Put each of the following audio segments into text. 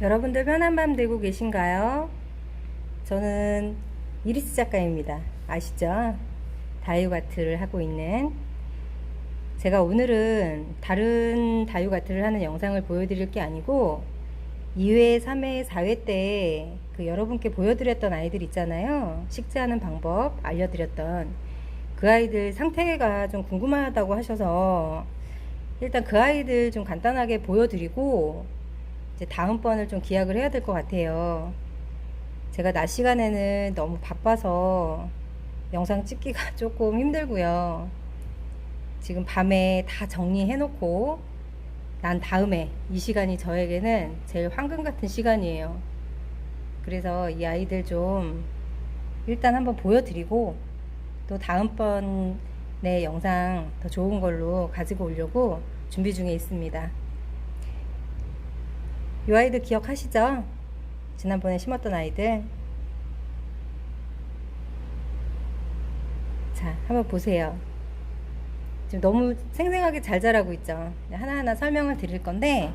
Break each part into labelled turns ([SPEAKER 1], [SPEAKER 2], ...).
[SPEAKER 1] 여러분들 편한 밤 되고 계신가요? 저는 이리스 작가입니다. 아시죠? 다이오가트를 하고 있는 제가 오늘은 다른 다이오가트를 하는 영상을 보여드릴 게 아니고 2회, 3회, 4회 때 그 여러분께 보여드렸던 아이들 있잖아요. 식재하는 방법 알려드렸던 그 아이들 상태가 좀 궁금하다고 하셔서 일단 그 아이들 좀 간단하게 보여드리고 이제 다음번을 좀 기약을 해야 될 것 같아요. 제가 낮 시간에는 너무 바빠서 영상 찍기가 조금 힘들고요. 지금 밤에 다 정리해 놓고 난 다음에 이 시간이 저에게는 제일 황금 같은 시간이에요. 그래서 이 아이들 좀 일단 한번 보여드리고 또 다음번에 영상 더 좋은 걸로 가지고 오려고 준비 중에 있습니다. 이 아이들 기억하시죠? 지난번에 심었던 아이들. 자, 한번 보세요. 지금 너무 생생하게 잘 자라고 있죠. 하나하나 설명을 드릴 건데,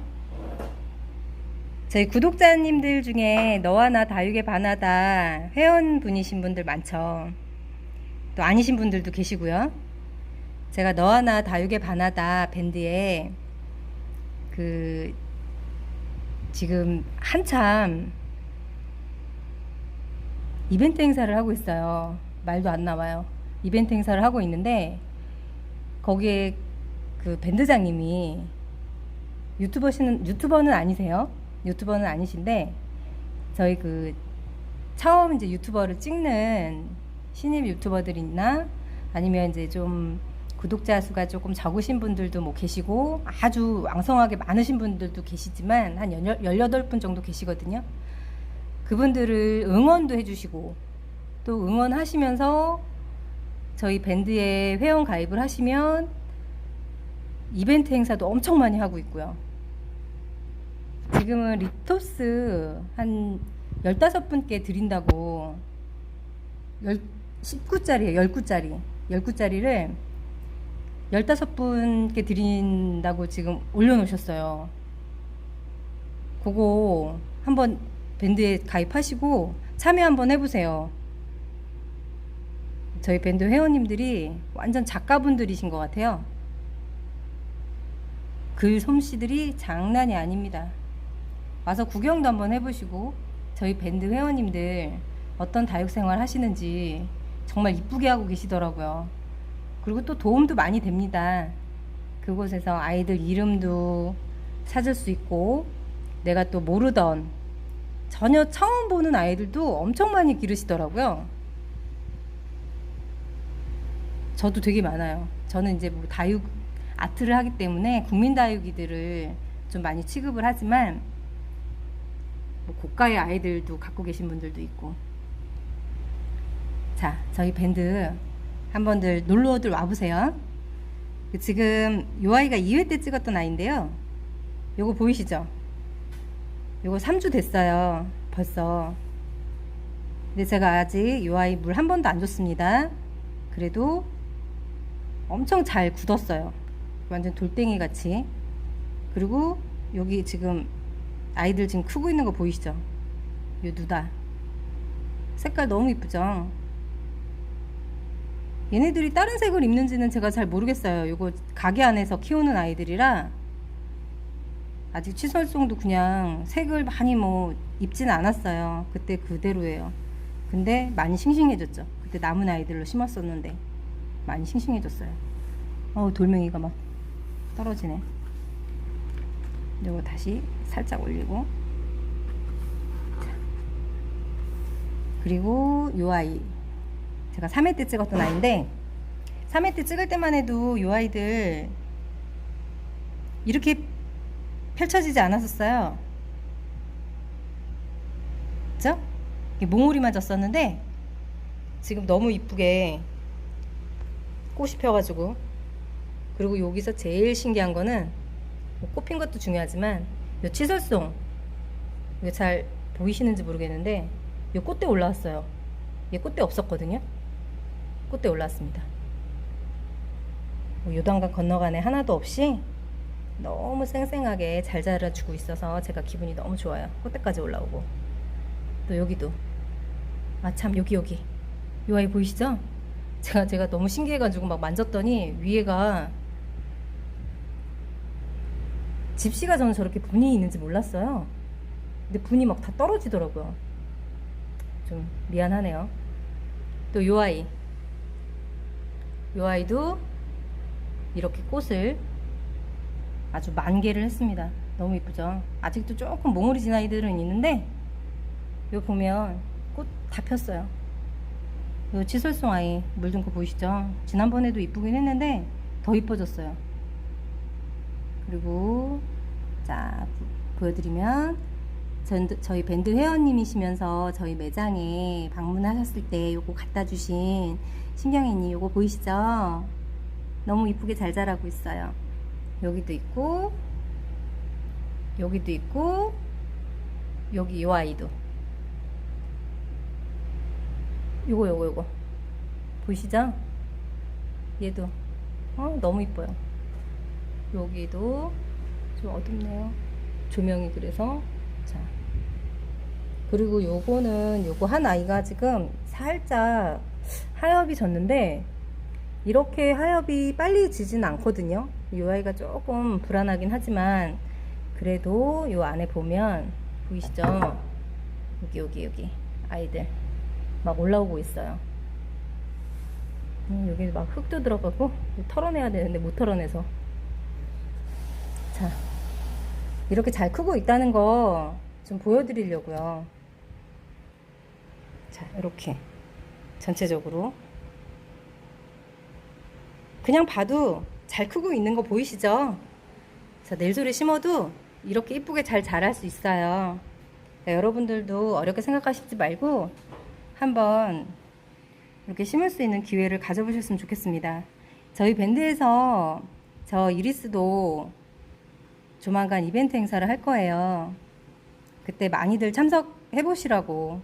[SPEAKER 1] 저희 구독자님들 중에 너와 나 다육의 반하다 회원분이신 분들 많죠. 또 아니신 분들도 계시고요. 제가 너와 나 다육의 반하다 밴드에 그 지금 한참 이벤트 행사를 하고 있어요. 말도 안 나와요. 이벤트 행사를 하고 있는데 거기에 그 밴드장님이 유튜버시는 유튜버는 아니세요? 유튜버는 아니신데 저희 그 처음 이제 유튜버를 찍는 신입 유튜버들이나 아니면 이제 좀 구독자 수가 조금 적으신 분들도 뭐 계시고 아주 왕성하게 많으신 분들도 계시지만 한 18분 정도 계시거든요. 그분들을 응원도 해주시고 또 응원하시면서 저희 밴드에 회원 가입을 하시면 이벤트 행사도 엄청 많이 하고 있고요. 지금은 리토스 한 15분께 드린다고 19짜리에요. 19짜리. 19짜리를 15분께 드린다고 지금 올려놓으셨어요. 그거 한번 밴드에 가입하시고 참여 한번 해보세요. 저희 밴드 회원님들이 완전 작가분들이신 것 같아요. 글 솜씨들이 장난이 아닙니다. 와서 구경도 한번 해보시고 저희 밴드 회원님들 어떤 다육생활 하시는지 정말 이쁘게 하고 계시더라고요. 그리고 또 도움도 많이 됩니다. 그곳에서 아이들 이름도 찾을 수 있고 내가 또 모르던 전혀 처음 보는 아이들도 엄청 많이 기르시더라고요. 저도 되게 많아요. 저는 이제 뭐 다육 아트를 하기 때문에 국민 다육이들을 좀 많이 취급을 하지만 뭐 고가의 아이들도 갖고 계신 분들도 있고. 자, 저희 밴드 한 번들 놀러들 와보세요. 그 지금 요 아이가 2회 때 찍었던 아이인데요. 요거 보이시죠? 요거 3주 됐어요. 벌써. 근데 제가 아직 요 아이 물 한 번도 안 줬습니다. 그래도 엄청 잘 굳었어요. 완전 돌덩이 같이. 그리고 여기 지금 아이들 지금 크고 있는 거 보이시죠? 요 누다. 색깔 너무 이쁘죠? 얘네들이 다른 색을 입는지는 제가 잘 모르겠어요. 요거 가게 안에서 키우는 아이들이라 아직 치설송도 그냥 색을 많이 뭐 입진 않았어요. 그때 그대로예요. 근데 많이 싱싱해졌죠. 그때 남은 아이들로 심었었는데 많이 싱싱해졌어요. 어 돌멩이가 막 떨어지네. 요거 다시 살짝 올리고 자. 그리고 요 아이 제가 3회 때 찍었던 아이인데 3회 때 찍을 때만 해도 요 아이들 이렇게 펼쳐지지 않았었어요. 그죠? 몽우리만 졌었는데 지금 너무 이쁘게 꽃이 펴가지고 그리고 여기서 제일 신기한 거는 뭐 꽃핀 것도 중요하지만 요 치설송 이거 잘 보이시는지 모르겠는데 요 꽃대 올라왔어요. 얘 꽃대 없었거든요. 꽃대 올라왔습니다. 뭐 요단강 건너간에 하나도 없이 너무 쌩쌩하게 잘 자라주고 있어서 제가 기분이 너무 좋아요. 꽃대까지 올라오고. 또 여기도. 아, 참, 여기, 여기. 이 아이 보이시죠? 제가, 제가 너무 신기해가지고 막 만졌더니 위에가 집시가 저는 저렇게 분이 있는지 몰랐어요. 근데 분이 막 다 떨어지더라고요. 좀 미안하네요. 또 요 아이. 요 아이도 이렇게 꽃을 아주 만 개를 했습니다. 너무 이쁘죠? 아직도 조금 몽울이 진 아이들은 있는데 요 보면 꽃 다 폈어요. 요 치솔송 아이 물든 거 보이시죠? 지난번에도 이쁘긴 했는데 더 이뻐졌어요. 그리고 자 보- 보여드리면 전, 저희 밴드 회원님이시면서 저희 매장에 방문하셨을 때 요거 갖다 주신 신경이님 요거 보이시죠? 너무 이쁘게 잘 자라고 있어요. 여기도 있고 여기도 있고 여기 요 아이도 요거 요거 요거 보이시죠? 얘도 어 너무 이뻐요. 여기도 좀 어둡네요. 조명이 그래서 자 그리고 요거는 요거 한 아이가 지금 살짝 하엽이 졌는데 이렇게 하엽이 빨리 지진 않거든요. 이 아이가 조금 불안하긴 하지만 그래도 요 안에 보면 보이시죠? 여기 여기 여기 아이들 막 올라오고 있어요. 음, 여기 막 흙도 들어가고 털어내야 되는데 못 털어내서 자 이렇게 잘 크고 있다는 거 좀 보여드리려고요. 자 이렇게 전체적으로 그냥 봐도 잘 크고 있는 거 보이시죠? 자, 넬소리 심어도 이렇게 이쁘게 잘 자랄 수 있어요. 자, 여러분들도 어렵게 생각하시지 말고 한번 이렇게 심을 수 있는 기회를 가져보셨으면 좋겠습니다. 저희 밴드에서 저 이리스도 조만간 이벤트 행사를 할 거예요. 그때 많이들 참석해 보시라고.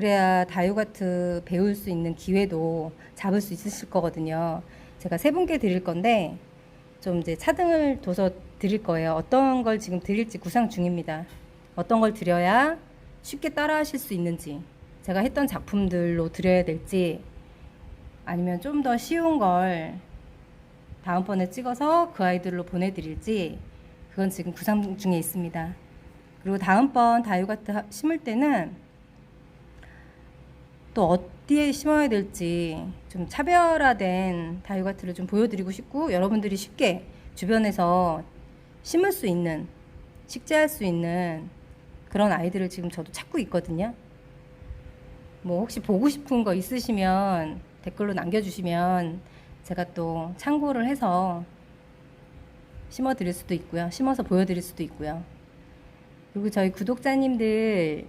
[SPEAKER 1] 그래야 다이오가트 배울 수 있는 기회도 잡을 수 있으실 거거든요. 제가 세 분께 드릴 건데 좀 이제 차등을 둬서 드릴 거예요. 어떤 걸 지금 드릴지 구상 중입니다. 어떤 걸 드려야 쉽게 따라 하실 수 있는지 제가 했던 작품들로 드려야 될지 아니면 좀 더 쉬운 걸 다음번에 찍어서 그 아이들로 보내드릴지 그건 지금 구상 중에 있습니다. 그리고 다음번 다이오가트 하- 심을 때는 또 어디에 심어야 될지 좀 차별화된 다이오가트를 좀 보여드리고 싶고 여러분들이 쉽게 주변에서 심을 수 있는 식재할 수 있는 그런 아이들을 지금 저도 찾고 있거든요. 뭐 혹시 보고 싶은 거 있으시면 댓글로 남겨주시면 제가 또 참고를 해서 심어 드릴 수도 있고요. 심어서 보여드릴 수도 있고요. 그리고 저희 구독자님들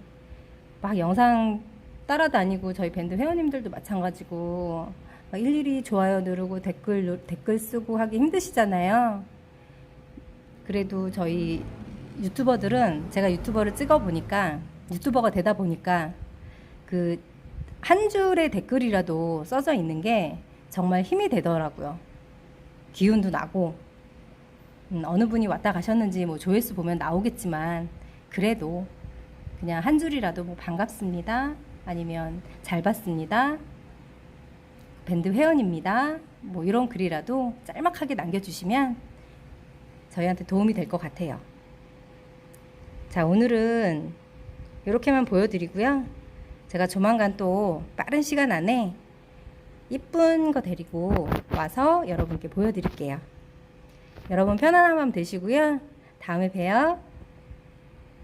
[SPEAKER 1] 막 영상 따라다니고 저희 밴드 회원님들도 마찬가지고 막 일일이 좋아요 누르고 댓글 누- 댓글 쓰고 하기 힘드시잖아요. 그래도 저희 유튜버들은 제가 유튜버를 찍어 보니까 유튜버가 되다 보니까 그 한 줄의 댓글이라도 써져 있는 게 정말 힘이 되더라고요. 기운도 나고 음, 어느 분이 왔다 가셨는지 뭐 조회수 보면 나오겠지만 그래도 그냥 한 줄이라도 뭐 반갑습니다. 아니면 잘 봤습니다. 밴드 회원입니다. 뭐 이런 글이라도 짤막하게 남겨주시면 저희한테 도움이 될 것 같아요. 자, 오늘은 이렇게만 보여드리고요. 제가 조만간 또 빠른 시간 안에 이쁜 거 데리고 와서 여러분께 보여드릴게요. 여러분 편안한 밤 되시고요. 다음에 봬요.